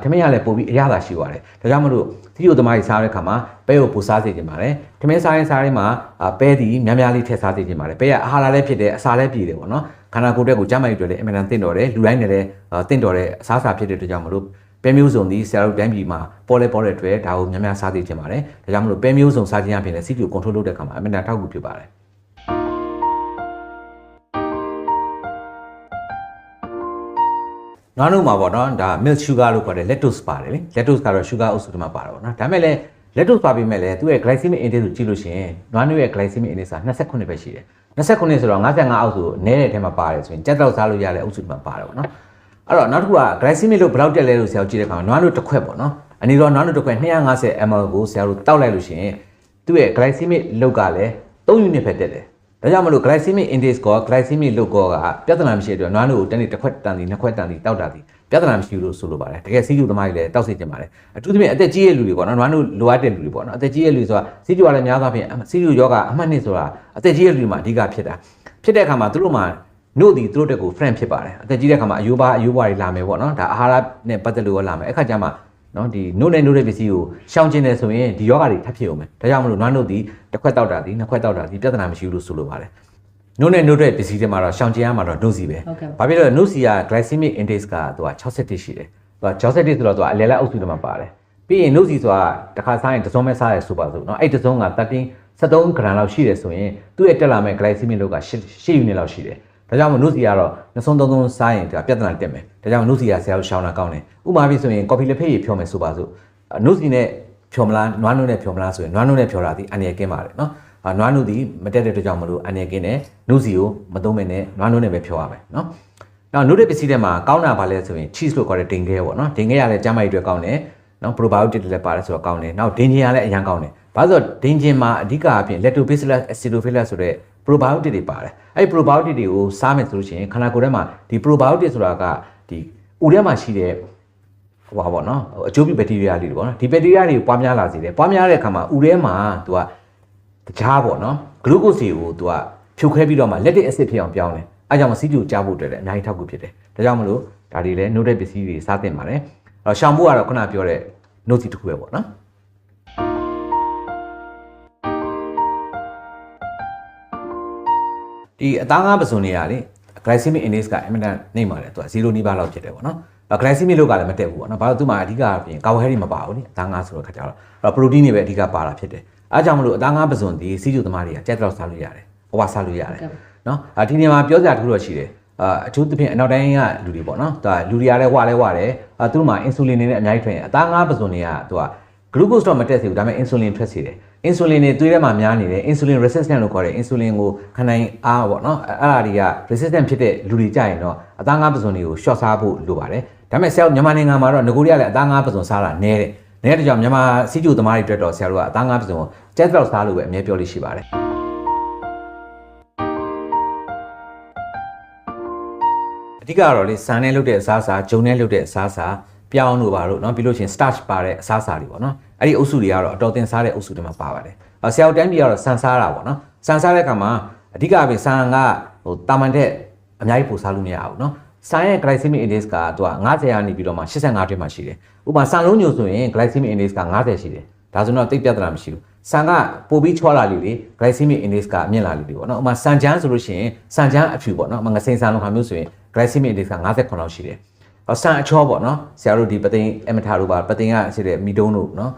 ထမင်းရလည်းပို့ပြီးအရသာရှိပါတယ်ဒါကြောင့်မလို့သီးယိုသမားကြီးစားတဲ့ခါမှာပဲကိုပိုစားစေချင်ပါတယ်ထမင်းစားရင်စားရင်မှာပဲဒီများများလေးထည့်စားစေချင်ပါတယ်ပဲကအာဟာရလည်းဖြစ်တယ်အစာလည်းပြည့်တယ်ပေါ့နော်ခန္ဓာကိုယ်တက်ကိုကျန်းမာရေးအတွက်လည်းအမှန်တန်တင့်တော်တယ်လူတိုင်းနဲ့လည်းတင့်တော်တဲ့အစားအစာဖြစ်တဲ့အတွက်ကြောင့်မလို့ ပဲမျိုးစုံဒီဆရာတို့တိုင်းပြည်မှာပေါ်လဲပေါ်တဲ့အတွက်ဒါကိုများများစားသိချင်ပါတယ်ဒါကြောင့်မလို့ပဲမျိုးစုံစားခြင်းအပြင်လည်းစီးကျူ control လုပ်တဲ့အခါမှာအမှန်တန်ထောက်ကူဖြစ်ပါတယ်နောက်တော့မှာပေါ့နော်ဒါ milk sugar လို့ခေါ်တဲ့ lactose ပါတယ်လေ lactose ကတော့ sugar အုပ်စုထဲမှာပါတယ်ပေါ့နော်ဒါပေမဲ့လည်း lactose ပါပြီးမဲ့လည်းသူ့ရဲ့ glycemic index ကိုကြည့်လို့ရှိရင်နွားနို့ရဲ့ glycemic index က29ပဲရှိတယ်29ဆိုတော့55အောက်ဆိုနည်းတဲ့ထဲမှာပါတယ်ဆိုရင်ကြက်တော့စားလို့ရတဲ့အုပ်စုထဲမှာပါတယ်ပေါ့နော် အဲ့တော့နောက်တစ်ခုက glycemic လို့ဘယ်လောက်တက်လဲလို့ဆရာတို့ကြည့်တဲ့အခါမှာနွားနို့တစ်ခွက်ပေါ့နော်အနေတော့နွားနို့တစ်ခွက်250 ml ကိုဆရာတို့တောက်လိုက်လို့ရှိရင်သူ့ရဲ့ glycemic လောက်ကလည်း3 unit ပဲတက်တယ်ဒါကြောင့်မလို့ glycemic index က glycemic load ကပြဿနာမရှိတဲ့အတွက်နွားနို့ကိုတနေ့တစ်ခွက်တန်စီနှစ်ခွက်တန်စီတောက်တာစီပြဿနာမရှိဘူးလို့ဆိုလိုပါတယ်တကယ်စီးကျူသမားကြီးလည်းတောက်စေချင်ပါတယ်အထူးသဖြင့်အသက်ကြီးရဲ့လူတွေပေါ့နော်နွားနို့လိုအပ်တဲ့လူတွေပေါ့နော်အသက်ကြီးရဲ့လူဆိုတာစီးကျူကလည်းများသောအားဖြင့်စီးကျူယောဂအမှတ်နှစ်ဆိုတာအသက်ကြီးရဲ့လူတွေမှာအဓိကဖြစ်တာဖြစ်တဲ့အခါမှာသူတို့မှာ နို့ဒီသူတို့တက်ကို friend ဖြစ်ပါတယ်အသက်ကြီးတဲ့ခါမှာအယိုးပါအယိုးပွားတွေလာမယ်ပေါ့နော်ဒါအာဟာရနဲ့ပတ်သက်လို့ရောလာမယ်အဲ့ခါကျမှနော်ဒီနို့နဲ့နို့တဲ့ပစ္စည်းကိုရှောင်ကျင်တယ်ဆိုရင်ဒီယောဂါတွေထပ်ဖြစ်အောင်မယ်ဒါကြောင့်မလို့နွားနို့ဒီတစ်ခွက်တောက်တာဒီနှစ်ခွက်တောက်တာဒီပြဿနာမရှိဘူးလို့ဆိုလိုပါတယ်နို့နဲ့နို့တဲ့ပစ္စည်းတွေမှာတော့ရှောင်ကျင်ရမှာတော့နို့စီပဲဘာဖြစ်လို့လဲနို့စီက glycemic index ကသူက61ရှိတယ်သူက61ဆိုတော့သူကအလဲလက်အုပ်စုတွေမှာပါတယ်ပြီးရင်နို့စီဆိုတာတစ်ခါစားရင်တစ်စုံပဲစားရဆိုပါစို့နော်အဲ့တစ်စုံက13 73ဂရမ်လောက်ရှိတယ်ဆိုရင်သူ့ရဲ့တက်လာမဲ့ glycemic load က8 8 unit လောက်ရှိတယ် ဒါကြောင့်မနှုတ်စီကတော့နှဆုံးသုံးသုံးစားရင်ဒါပြဿနာတက်မယ်ဒါကြောင့်နှုတ်စီကဆရာတို့ရှောင်းတာကောင်းတယ်ဥပမာပြဆိုရင်ကော်ဖီလက်ဖက်ရည်ဖြောမယ်ဆိုပါစို့နှုတ်စီနဲ့ဖြောမလားနွားနှုတ်နဲ့ဖြောမလားဆိုရင်နွားနှုတ်နဲ့ဖြောတာဒီအန္တရာယ်ကင်းပါတယ်နော်အာနွားနှုတ်ဒီမတက်တဲ့တကြောင်မလို့အနယ်ကင်းတယ်နှုတ်စီကိုမသုံးမဲ့နဲ့နွားနှုတ်နဲ့ပဲဖြောရမယ်နော်နောက်နှုတ်တဲ့ပစ္စည်းတွေမှာကောင်းတာပါလဲဆိုရင် cheese လို့ခေါ်တဲ့ဒင်ခဲပေါ့နော်ဒင်ခဲရလဲကျန်းမာရေးအတွက်ကောင်းတယ်နော် probiotic တွေလည်းပါတယ်ဆိုတော့ကောင်းတယ်နောက်ဒင်ဂျင်ရလဲအရန်ကောင်းတယ်ဘာလို့ဆိုတော့ဒင်ဂျင်မှာအဓိကအပြင် lactobacillus acidophilus ဆိုတဲ့ probiotic တွေပါတယ် အဲ့ဒီ probiotic တွေကိုစားမယ်ဆိုလို့ရှိရင်ခန္ဓာကိုယ်ထဲမှာဒီ probiotic ဆိုတာကဒီဥထဲမှာရှိတဲ့ဟိုပါပေါ့နော်အကျိုးပြုဘက်တီးရီးယားလေးတွေပေါ့နော်ဒီဘက်တီးရီးယားတွေကိုပွားများလာစေတယ်ပွားများတဲ့အခါမှာဥထဲမှာသူကတခြားပေါ့နော်ဂလူကို့စီကိုသူကဖြုတ်ခဲပြီးတော့မှ lactic acid ဖြစ်အောင်ပြောင်းတယ်အဲကြောင့်မစီးကျူကြားဖို့အတွက်လည်းအများကြီးထောက်ကူဖြစ်တယ်ဒါကြောင့်မလို့ဒါတွေလည်းနှုတ်တဲ့ပစ္စည်းတွေစားသင့်ပါတယ်အဲ့တော့ရှောင်ဖို့ကတော့ခုနပြောတဲ့နှုတ်စီတစ်ခုပဲပေါ့နော် ဒီအသားငါးပစုံတွေကလေ glycemic index ကအင်မတန်နှိမ့်ပါတယ်သူက0နီးပါးလောက်ဖြစ်တယ်ပေါ့နော်အဲ့ glycemic လို့ကလည်းမတက်ဘူးပေါ့နော်ဘာလို့သူမှအဓိကအပြင်ကာဘိုဟိုက်ဒရိတ်မပါဘူးလေအသားငါးဆိုတော့ခါကြတော့အဲ့တော့ protein တွေပဲအဓိကပါတာဖြစ်တယ်အဲကြောင့်မလို့အသားငါးပစုံဒီစီးကျူသမားတွေကကြက်တော့စားလို့ရတယ်ဟိုပါစားလို့ရတယ်နော်အဒီနေရာမှာပြောစရာတစ်ခုတော့ရှိတယ်အာအထူးသဖြင့်အနောက်တိုင်းကလူတွေပေါ့နော်ဒါလူတွေကလည်းဝါလဲဝါတယ်အာသူတို့မှာအင်ဆူလင်တွေနဲ့အများကြီးထွက်ရင်အသားငါးပစုံတွေကသူက ဂလူကို့စ်တော့မတက်စေဘူးဒါပေမဲ့အင်ဆူလင်ထွက်စေတယ်အင်ဆူလင်တွေသွေးထဲမှာများနေတယ်အင်ဆူလင် resistant လို့ခေါ်တယ်အင်ဆူလင်ကိုခန္ဓာရင်အားပေါ့နော်အဲ့အဲ့ဒါတွေက resistant ဖြစ်တဲ့လူတွေကြရင်တော့အသားငါးပစုံတွေကို short စားဖို့လိုပါတယ်ဒါပေမဲ့ဆရာမြန်မာနိုင်ငံမှာတော့ငကိုရီးယားလည်းအသားငါးပစုံစားတာနည်းတယ်နည်းတဲ့ကြောင့်မြန်မာစီကျူသမားတွေအတွက်တော့ဆရာတို့ကအသားငါးပစုံကိုကျက်တော့စားလို့ပဲအမြဲပြောလို့ရှိပါတယ်အဓိကတော့လေစံနဲ့လုပ်တဲ့အစားအစာဂျုံနဲ့လုပ်တဲ့အစားအစာ ပြောင်းလို့ပါလို့เนาะပြီးလို့ရှိရင် starch ပါတဲ့အစားအစာတွေပေါ့နော်အဲ့ဒီအုပ်စုတွေကတော့အတော်တင်စားတဲ့အုပ်စုတွေမှာပါပါတယ်။ဆရာတို့တိုင်းပြည်ကတော့စံစားတာပေါ့နော်။စံစားတဲ့အခါမှာအဓိကပဲစံကဟိုတာမန်တဲ့အများကြီးပို့စားလို့မရဘူးเนาะ။စံရဲ့ glycemic index ကသူက90ရာနေပြီးတော့မှ85တိမှရှိတယ်။ဥပမာစံလုံးညိုဆိုရင် glycemic index က90ရှိတယ်။ဒါဆိုတော့တိတ်ပြဿနာမရှိဘူး။စံကပိုပြီးချောလာလေလေ glycemic index ကအမြင့်လာလေလေပေါ့နော်။ဥပမာစံချမ်းဆိုလို့ရှိရင်စံချမ်းအဖြူပေါ့နော်။ငစိန်စံလုံးဟာမျိုးဆိုရင် glycemic index က58လောက်ရှိတယ်။ အဆန်အချောပေါ့နော်ဆရာတို့ဒီပသိမ်အမထာတို့ပါပသိမ်ကရှိတဲ့မီဒုံးတို့နော်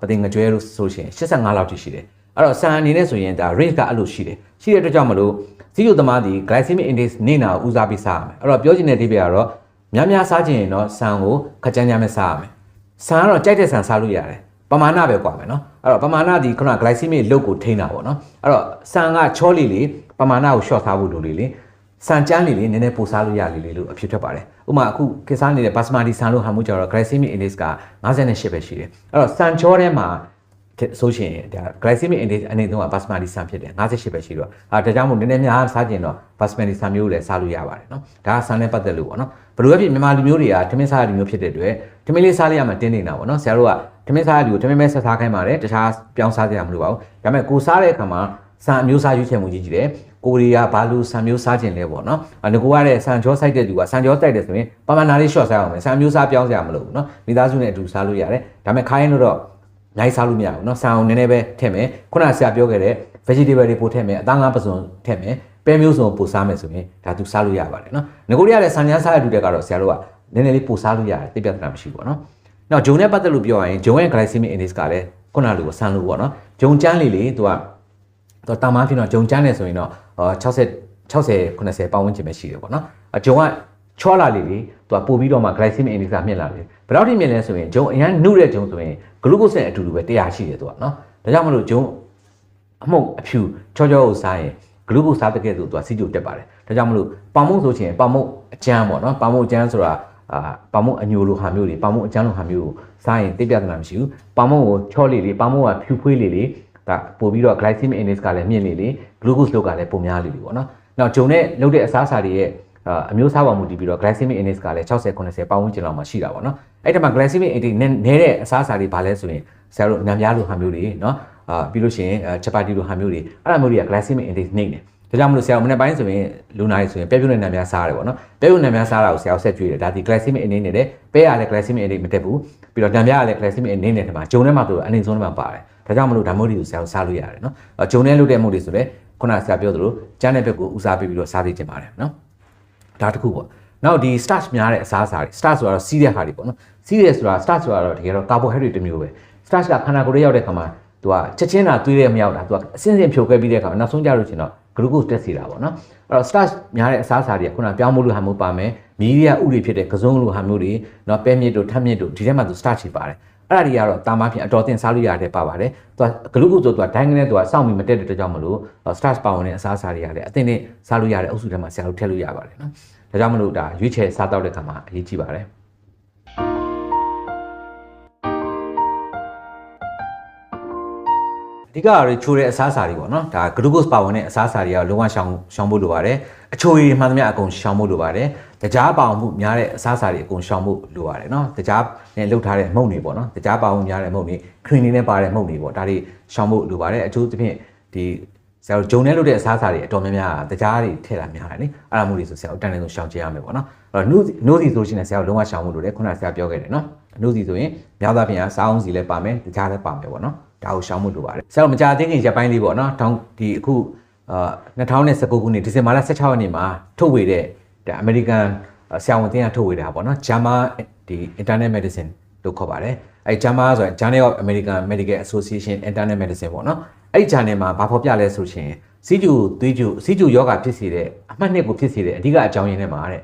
ပသိမ်ငကြွဲတို့ဆိုရှင်85လောက်ထိရှိတယ်အဲ့တော့ဆန်အနေနဲ့ဆိုရင်ဒါ range ကအဲ့လိုရှိတယ်ရှိတဲ့အတွက်ကြောင့်မလို့စီယိုသမားဒီ glycemic index နေနာကိုဦးစားပေးစားရမယ်အဲ့တော့ပြောချင်တဲ့ဒီပြကတော့များများစားခြင်းရင်တော့ဆန်ကိုခကြမ်းကြမ်းပဲစားရမယ်ဆန်ကတော့ကြိုက်တဲ့ဆန်စားလို့ရတယ်ပမာဏပဲကွာမယ်နော်အဲ့တော့ပမာဏဒီခုန glycemic လုတ်ကိုထိန်းတာပေါ့နော်အဲ့တော့ဆန်ကချောလီလီပမာဏကို short ထားဖို့လိုလီလီ စံကြမ်းလေးလေးနည်းနည်းပိုစားလို့ရလေးလေးလို့အဖြစ်ထွက်ပါတယ်။ဥပမာအခုခေတ်စားနေတဲ့ basmati ဆန်လို့ဟာမှုကြတော့ glycemic index က58ပဲရှိတယ်။အဲ့တော့စံချောထဲမှာဆိုရှင်ဒါ glycemic index အနေနဲ့က basmati ဆန်ဖြစ်တယ်58ပဲရှိတော့အာဒါကြောင့်မို့နည်းနည်းများစားကျင်တော့ basmati ဆန်မျိုးလည်းစားလို့ရပါတယ်နော်။ဒါကဆန်နဲ့ပတ်သက်လို့ပေါ့နော်။ဘယ်လိုပဲဖြစ်မြန်မာလူမျိုးတွေကထမင်းစားရလူမျိုးဖြစ်တဲ့အတွက်ထမင်းလေးစားလိုက်ရမှတင်းနေတာပေါ့နော်။ဆရာတို့ကထမင်းစားရလူကိုထမင်းပဲဆက်စားခိုင်းပါတယ်တခြားပြောင်းစားကြရမလို့ပါဘူး။ဒါပေမဲ့ကိုစားတဲ့အခါမှာ ဆန်အမျိုးစားရွေးချယ်မှုကြီးကြီးတယ်ကိုရီးယားဘာလို့ဆန်မျိုးစားခြင်းလဲပေါ့နော်။ငကိုကတဲ့ဆန်ကြောစိုက်တဲ့သူကဆန်ကြောတိုက်တယ်ဆိုရင်ပမာဏလေး short စားအောင်မယ်ဆန်မျိုးစားပြောင်းစရာမလိုဘူးနော်။မိသားစုနဲ့အတူစားလို့ရတယ်။ဒါပေမဲ့ခိုင်းလို့တော့နိုင်စားလို့မရဘူးနော်။ဆန်အောင်နည်းနည်းပဲထည့်မယ်။ခုနဆရာပြောခဲ့တဲ့ vegetable တွေပို့ထည့်မယ်။အသားငါးပစုံထည့်မယ်။ပဲမျိုးစုံပို့စားမယ်ဆိုရင်ဒါသူစားလို့ရပါတယ်နော်။ငကိုရီးယားလည်းဆန်ချမ်းစားတဲ့လူတွေကတော့ဆရာတို့ကနည်းနည်းလေးပို့စားလို့ရတယ်သိပြဿနာမရှိဘူးပေါ့နော်။နောက်ဂျုံနဲ့ပတ်သက်လို့ပြောရရင်ဂျုံရဲ့ glycemic index ကလည်းခုနလိုဆန်လို့ပေါ့နော်။ဂျုံကျန်းလေးလေးသူက တော့တာမန်ဖြစ်တော့ဂျုံကျန်းနေဆိုရင်တော့60 60 90ပတ်ဝန်းကျင်ပဲရှိတယ်ပေါ့နော်အဂျုံကချောလာလေလေသူကပို့ပြီးတော့မှ glycemic index ကမြင့်လာတယ်ဘယ်တော့ထိမြင့်လဲဆိုရင်ဂျုံအရန်နှုတ်တဲ့ဂျုံဆိုရင် glucose နဲ့အတူတူပဲ100ရှိတယ်သူကနော်ဒါကြောင့်မလို့ဂျုံအမှုတ်အဖြူချောချောကိုစားရင် glucose စားတဲ့ကဲဆိုသူကစီဂျိုတက်ပါတယ်ဒါကြောင့်မလို့ပေါင်မုတ်ဆိုချင်ပေါင်မုတ်အကျန်းပေါ့နော်ပေါင်မုတ်အကျန်းဆိုတာအာပေါင်မုတ်အညိုလိုဟာမျိုးတွေပေါင်မုတ်အကျန်းလိုဟာမျိုးကိုစားရင်တိတ်ပြဿနာမရှိဘူးပေါင်မုတ်ကိုချောလေလေပေါင်မုတ်ကဖြူဖွေးလေလေ ဒါပို့ပြီးတော့ glycemic index ကလည်းမြင့်လေလေ glucose လောက်ကလည်းပုံများလေလေပေါ့နော်။နောက်ဂျုံနဲ့လုပ်တဲ့အစားအစာတွေရဲ့အမျိုးအစားပေါ်မူတည်ပြီးတော့ glycemic index ကလည်း60 90ပတ်ဝန်းကျင်လောက်မှာရှိတာပေါ့နော်။အဲ့ဒီမှာ glycemic index နည်းတဲ့အစားအစာတွေဘာလဲဆိုရင်ဆရာတို့နံပြားလိုဟာမျိုးတွေနော်။အာပြီးလို့ရှိရင်ချက်ပါတီလိုဟာမျိုးတွေအဲ့ဒါမျိုးတွေက glycemic index နှိမ့်တယ်။ဒါကြောင့်မလို့ဆရာမနေ့ပိုင်းဆိုရင်လူနာတွေဆိုရင်ပဲပြုတ်တဲ့နံပြားစားရတယ်ပေါ့နော်။ပဲပြုတ်နံပြားစားတာကိုဆရာဆက်ကြွေးတယ်။ဒါဒီ glycemic index နဲ့တဲ့ပဲရလည်း glycemic index မတက်ဘူး။ပြီးတော့နံပြားကလည်း glycemic index နဲ့တမှာဂျုံထဲမှာဆိုတော့အနေဆုံးထဲမှာပါတယ်။ ဒါကြောင့်မလို့ဓာတ်မုတ်တွေကိုဆရာတို့စားလို့ရတယ်နော်။ဂျုံနဲ့လုပ်တဲ့မုတ်တွေဆိုလည်းခုနဆရာပြောသလိုကျန်းတဲ့ဘက်ကိုဦးစားပေးပြီးတော့စားပေးခြင်းပါတယ်နော်ဒါတစ်ခုပေါ့နောက်ဒီ starch များတဲ့အစားအစာတွေ starch ဆိုတော့စီးတဲ့ဟာတွေပေါ့နော်စီးတယ်ဆိုတာ starch ဆိုတာတော့တကယ်တော့ carbohydrate တစ်မျိုးပဲ starch ကခန္ဓာကိုယ်ထဲရောက်တဲ့ခါမှာသူကချက်ချင်းတာသွေးထဲမရောက်တာသူကအစင်းစင်းဖြိုခဲ့ပြီးတဲ့ခါမှာနောက်ဆုံးကြလို့ချင်းတော့ glucose တက်စီတာပေါ့နော်အဲ့တော့ starch များတဲ့အစားအစာတွေကခုနပြောင်းမို့လို့ဟာမျိုးပါမယ်မီးရီးယာဥတွေဖြစ်တဲ့ကစုံလိုဟာမျိုးတွေနော်ပဲမြစ်တို့ထက်မြစ်တို့ဒီထဲမှာသူ starch တွေပါတယ် အဲ့ဒါတွေကတော့တာမဖြင့်အတော်တင်စားလို့ရတယ်ပါပါတယ်သူက glucose ဆိုသူကဒိုင်းကနေသူကစောင့်ပြီးမတက်တဲ့အတွက်ကြောင့်မလို့ starch ပါဝင်တဲ့အစားအစာတွေရတယ်အသင့်နဲ့စားလို့ရတဲ့အုပ်စုထဲမှာဆရာတို့ထည့်လို့ရပါတယ်နော်ဒါကြောင့်မလို့ဒါရွေးချယ်စားတော့တဲ့ခါမှာအရေးကြီးပါတယ်အဓိကကတော့ချိုးတဲ့အစားအစာတွေပေါ့နော်ဒါ glucose ပါဝင်တဲ့အစားအစာတွေကလုံးဝရှောင်ရှောင်ဖို့လိုပါတယ်အချိုရည်မှန်သမျှအကုန်ရှောင်ဖို့လိုပါတယ်တ ကြားပါအောင်မှုများတဲ့အစားအစာတွေအကုန်ရှောင်ဖို့လိုပါတယ်နော်တကြားနဲ့လှုပ်ထားတဲ့မှုန့်တွေပေါ့နော်တကြားပါအောင်များတဲ့မှုန့်တွေ cream တွေနဲ့ပါတဲ့မှုန့်တွေပေါ့ဒါတွေရှောင်ဖို့လိုပါတယ်အထူးသဖြင့်ဒီဆရာတို့ဂျုံနဲ့လုပ်တဲ့အစားအစာတွေအတော်များများတကြားတွေထည့်တာများတယ်နိအဲ့ဒါမျိုးတွေဆိုဆရာတို့တန်တယ်ဆိုရှောင်ကြရမယ်ပေါ့နော်အဲ့တော့နှုတ်နှုတ်စီဆိုရှင်လည်းဆရာတို့လုံးဝရှောင်ဖို့လိုတယ်ခုနကဆရာပြောခဲ့တယ်နော်နှုတ်စီဆိုရင်များသောအားဖြင့်စားအောင်စီလည်းပါမယ်တကြားလည်းပါမယ်ပေါ့နော်ဒါကိုရှောင်ဖို့လိုပါတယ်ဆရာတို့မကြသေးခင်ရက်ပိုင်းလေးပေါ့နော်တောင်းဒီအခုအာ2019ခုနှစ်ဒီဇင်ဘာလ16ရက်နေ့မှာထုတ်ဝေတဲ့ ဒါ American ဆရာဝန်တင်ကထုတ်ဝေတာပေါ့နော် JAMA ဒီ Internet Medicine လို့ခေါ်ပါတယ်အဲ JAMA ဆိုရင် Journal of American Medical Association Internet Medicine ပေါ့နော်အဲ့ဒီ channel မှာဘာဖော်ပြလဲဆိုရှင်စီကျူသွေးကျူစီကျူယောဂဖြစ်စေတဲ့အမှတ်နှစ်ကိုဖြစ်စေတဲ့အဓိကအကြောင်းရင်းတွေမှာတဲ့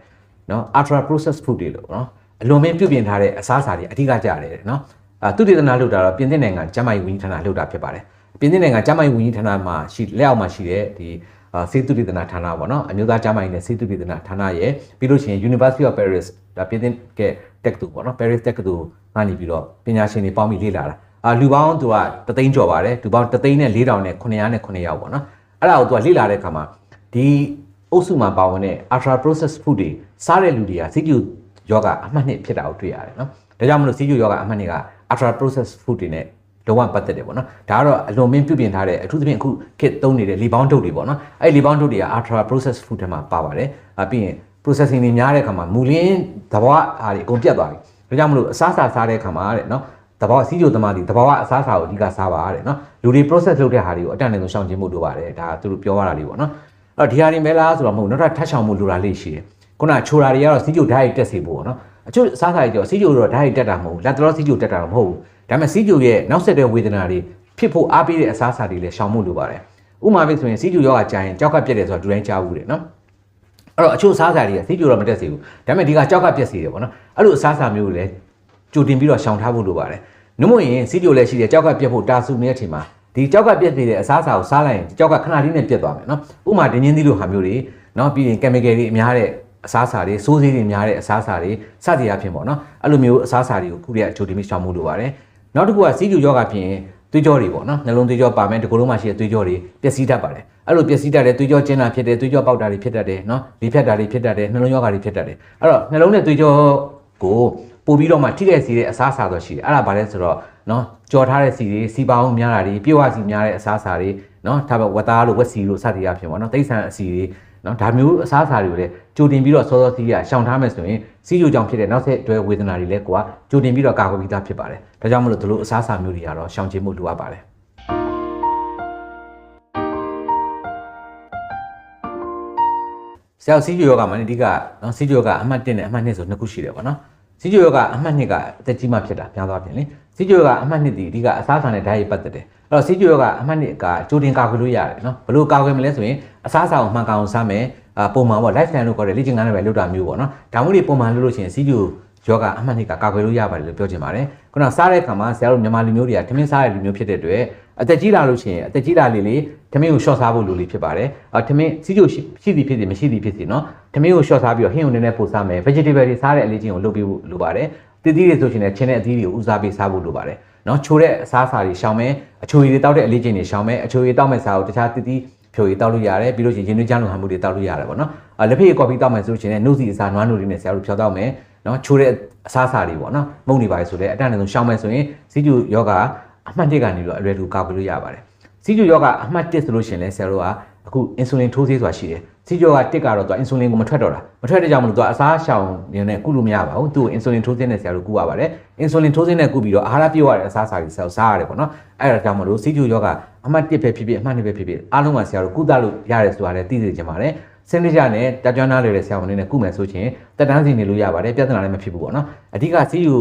နော် ultra processed food တွေလို့နော်အလွန်မင်းပြုပြင်ထားတဲ့အစားအစာတွေအဓိကကြတယ်နော်အာသူတည်တနာလှုပ်တာတော့ပြင်သစ်နိုင်ငံကျန်းမာရေးဝန်ကြီးဌာနလှုပ်တာဖြစ်ပါတယ်ပြင်သစ်နိုင်ငံကျန်းမာရေးဝန်ကြီးဌာနမှာရှိလက်အောက်မှာရှိတဲ့ဒီအာ စေတုတည်တနာဌာနပေါ့နော်အမျိုးသားကျန်းမာရေးနဲ့စေတုတည်တနာဌာနရဲ့ပြီးလို့ရှိရင် University of Paris ဒါပြင်သစ်ကတက္ကသိုလ်ပေါ့နော် Paris တက္ကသိုလ်ကနေပြီးတော့ပညာရှင်တွေပေါင်းပြီးလေ့လာတာအာလူပေါင်းသူကတသိန်းကျော်ပါတယ်လူပေါင်းတသိန်းနဲ့၄000နဲ့900နဲ့900ယောက်ပေါ့နော်အဲ့ဒါကိုသူကလေ့လာတဲ့အခါမှာဒီအုပ်စုမှာပါဝင်တဲ့ ultra processed food တွေစားတဲ့လူတွေကစီကျူယောဂအမှတ်နှစ်ဖြစ်တာကိုတွေ့ရတယ်နော်ဒါကြောင့်မလို့စီကျူယောဂအမှတ်နှစ်က ultra processed food တွေနဲ့ လုံးဝပတ်သက်တယ်ပေါ့နော်ဒါကတော့အလွန်မင်းပြုပြင်ထားတဲ့အထူးသဖြင့်အခုခေတ်သုံးနေတဲ့လီပေါင်းထုတ်တွေပေါ့နော်အဲ့လီပေါင်းထုတ်တွေက ultra processed food ထဲမှာပါပါတယ်အပြီးရင် processing တွေများတဲ့အခါမှာမူလင်းသဘောအားတွေအကုန်ပြတ်သွားပြီဒါကြောင့်မလို့အစားအစာစားတဲ့အခါမှာတဲ့နော်တဘာစီးကြိုသမားတွေတဘာဝအစားအစာကိုအဓိကစားပါတဲ့နော်လူတွေ process လုပ်တဲ့ဟာတွေကိုအတန်နဲ့ဆုံးရှောင်ကျဉ်မှုလိုပါတယ်ဒါသူတို့ပြောရတာလေးပေါ့နော်အဲ့တော့ဒီဟာတွေမဲလားဆိုတော့မဟုတ်နောက်ထပ်ထပ်ချောင်မှုလိုတာလေးရှိတယ်ခုနချိုတာတွေကတော့စီးကြိုဓာတ်ရိုက်တက်စေဖို့ပေါ့နော်အချို့စားစာတွေကြောစီးကြိုတော့ဓာတ်ရိုက်တက်တာမဟုတ်ဘူးလက်တော်စီးကြိုတက်တာတော့မဟုတ်ဘူး ဒါပေမဲ့စီးကြိုရဲ့နောက်ဆက်တွဲဝေဒနာတွေဖြစ်ဖို့အားပေးတဲ့အစားအစာတွေလည်းရှောင်မှုလိုပါတယ်ဥမာပြဆိုရင်စီးကြိုယောဂကြာရင်ကြောက်ကပြက်တယ်ဆိုတော့ဒူတိုင်းကြားဘူးတယ်နော်အဲ့တော့အချို့စားစာတွေကစီးကြိုတော့မတက်စေဘူးဒါပေမဲ့ဒီကကြောက်ကပြက်စေတယ်ပေါ့နော်အဲ့လိုအစားအစာမျိုးတွေလည်းကြိုတင်ပြီးတော့ရှောင်ထားဖို့လိုပါတယ်နှမို့ရင်စီးကြိုလည်းရှိတယ်ကြောက်ကပြက်ဖို့တာဆူနေတဲ့အချိန်မှာဒီကြောက်ကပြက်နေတဲ့အစားအစာကိုစားလိုက်ရင်ကြောက်ကခဏလေးနဲ့ပြက်သွားမယ်နော်ဥမာတင်းချင်းသီးလိုဟာမျိုးတွေနော်ပြီးရင် chemical တွေအများတဲ့အစားအစာတွေစိုးစေးတွေများတဲ့အစားအစာတွေစသည်အဖြစ်ပေါ့နော်အဲ့လိုမျိုးအစားအစာတွေကိုခုတည်းအချိုတင်ပြီးရှောင်မှုလိုပါတယ် နောက်တစ်ခုကစီးကြိုယောဂဖြစ်ရင်သွေးကြောတွေပေါ့နော်နှလုံးသွေးကြောပါမယ်ဒီကုလုံးမှာရှိတဲ့သွေးကြောတွေပျက်စီးတတ်ပါတယ်အဲ့လိုပျက်စီးတတ်တဲ့သွေးကြောကျင်းတာဖြစ်တယ်သွေးကြောပေါက်တာတွေဖြစ်တတ်တယ်နော်လေဖြတ်တာတွေဖြစ်တတ်တယ်နှလုံးယောဂတွေဖြစ်တတ်တယ်အဲ့တော့နှလုံးနဲ့သွေးကြောကိုပို့ပြီးတော့မှထိတဲ့စီတဲ့အစားအစာတော့ရှိတယ်အဲ့ဒါဘာလဲဆိုတော့နော်ကြော်ထားတဲ့စီတွေစီပေါင်းများတာတွေပြုတ်ဝစီများတဲ့အစားအစာတွေနော်ဒါပဲဝက်သားလို့ဝက်စီလို့စသည်အဖြစ်ပေါ့နော်တိတ်ဆန်အစီတွေ နော်ဒါမျိုးအစားအစာတွေကိုလည်းကြိုတင်ပြီးတော့စောစောစီးရရှောင်ထားမယ်ဆိုရင်စီးကြိုကြောင့်ဖြစ်တဲ့နောက်ဆက်တွဲဝေဒနာတွေလည်းကိုကကြိုတင်ပြီးတော့ကာကွယ်ပြီးသားဖြစ်ပါတယ်ဒါကြောင့်မလို့ဒီလိုအစားအစာမျိုးတွေကတော့ရှောင်ကျဉ်မှုလိုအပ်ပါတယ်ဆရာစီးကြိုယောဂမှာအဓိကနော်စီးကြိုယောဂအမှတ်1နဲ့အမှတ်2ဆိုနှစ်ခုရှိတယ်ပေါ့နော်စီးကြိုယောဂအမှတ်2ကအသက်ကြီးမှဖြစ်တာများသွားပြင်လေစီးကြိုယောဂအမှတ်2ဒီအဓိကအစားအစာနဲ့ဓာတ်ရိုက်ပတ်သက်တယ် အဲ့တော့စီးကြိုယောဂအမှတ်2ကကြိုတင်ကာကွယ်လို့ရတယ်နော်ဘယ်လိုကာကွယ်မလဲဆိုရင်အစားအစာကိုမှန်ကန်အောင်စားမယ်အာပုံမှန်ပေါ့ lifestyle လို့ခေါ်တဲ့လေ့ကျင့်ခန်းတွေပဲလုပ်တာမျိုးပေါ့နော်ဒါမှမဟုတ်ပုံမှန်လုပ်လို့ရှိရင်စီးကြိုယောဂအမှတ်2ကကာကွယ်လို့ရပါတယ်လို့ပြောချင်ပါတယ်ခုနစားတဲ့အခါမှာဆရာတို့မြန်မာလူမျိုးတွေကထမင်းစားတဲ့လူမျိုးဖြစ်တဲ့အတွက်အသက်ကြီးလာလို့ရှိရင်အသက်ကြီးလာလေလေထမင်းကို short စားဖို့လိုလေဖြစ်ပါတယ်အာထမင်းစီးကြိုရှိသည်ဖြစ်စီမရှိသည်ဖြစ်စီနော်ထမင်းကို short စားပြီးတော့ဟင်းုံနည်းနည်းပို့စားမယ် vegetable တွေစားတဲ့အလေးချင်းကိုလုပ်ပြီးလိုပါတယ်တည်တည်တွေဆိုရှင်လည်းချင်းတဲ့အသီးတွေကိုဦးစားပေးစားဖို့လိုပါတယ် နော်ချိုးတဲ့အစားအစာတွေရှောင်မယ်အချိုရည်တွေတောက်တဲ့အလေးချင်းတွေရှောင်မယ်အချိုရည်တောက်မဲ့စားကိုတခြားတည်တည်ဖြိုရည်တောက်လို့ရတယ်ပြီးလို့ရှိရင်ရင်းနှီးချမ်းလုံဟန်မှုတွေတောက်လို့ရတယ်ပေါ့နော်အလက်ဖေးကော်ဖီတောက်မယ်ဆိုရှင်လည်းနှုတ်စီအစားနွားနိုတွေနဲ့ဆရာတို့ဖြောတောက်မယ်နော်ချိုးတဲ့အစားအစာတွေပေါ့နော်မုန့်တွေပါဆိုလည်းအတန်းနဲ့ဆုံးရှောင်မယ်ဆိုရင်စီကျူယောဂအမှတ်1ကနေတော့အရွယ်လူကောက်ပြလို့ရပါတယ်စီကျူယောဂအမှတ်1ဆိုလို့ရှင်လဲဆရာတို့ကအခုအင်ဆူလင်ထိုးဆေးဆိုတာရှိတယ် စီကျော်ကတစ်ကတော့သူအင်ဆူလင်ကိုမထွက်တော့တာမထွက်တဲ့ကြောင့်မလို့သူအစားရှောင်နေနဲ့ကုလို့မရပါဘူးသူအင်ဆူလင်ထိုးဆေးနဲ့ဆရာတို့ကုရပါတယ်အင်ဆူလင်ထိုးဆေးနဲ့ကုပြီးတော့အာဟာရပြည့်ဝတဲ့အစားအစာတွေဆရာတို့စားရတယ်ပေါ့နော်အဲ့ဒါကြောင့်မလို့စီကျော်ယောဂအမှတ်1ပဲဖြစ်ဖြစ်အမှတ်2ပဲဖြစ်ဖြစ်အားလုံးကဆရာတို့ကုသလို့ရတယ်ဆိုတာလည်းသိစေချင်ပါတယ်စနစ်ကြနဲ့တကြွနားလေတဲ့ဆရာဝန်တွေနဲ့ကုမယ်ဆိုရင်တက်တန်းစီနေလို့ရပါတယ်ပြဿနာလည်းမဖြစ်ဘူးပေါ့နော်အဓိကစီးယူ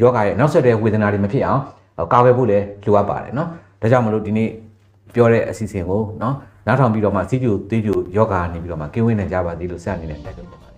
ယောဂရဲ့နောက်ဆက်တွဲဝေဒနာတွေမဖြစ်အောင်ကာကွယ်ဖို့လည်းလိုအပ်ပါတယ်နော်ဒါကြောင့်မလို့ဒီနေ့ပြောတဲ့အစီအစဉ်ကိုနော် နောက်ထောင်ပြီးတော့မှစီးကျူသေးကျူယောဂကနေပြီးတော့မှကင်းဝေးနိုင်ကြပါသေးလို့ဆရာအနေနဲ့တိုက်တွန်းပါတယ်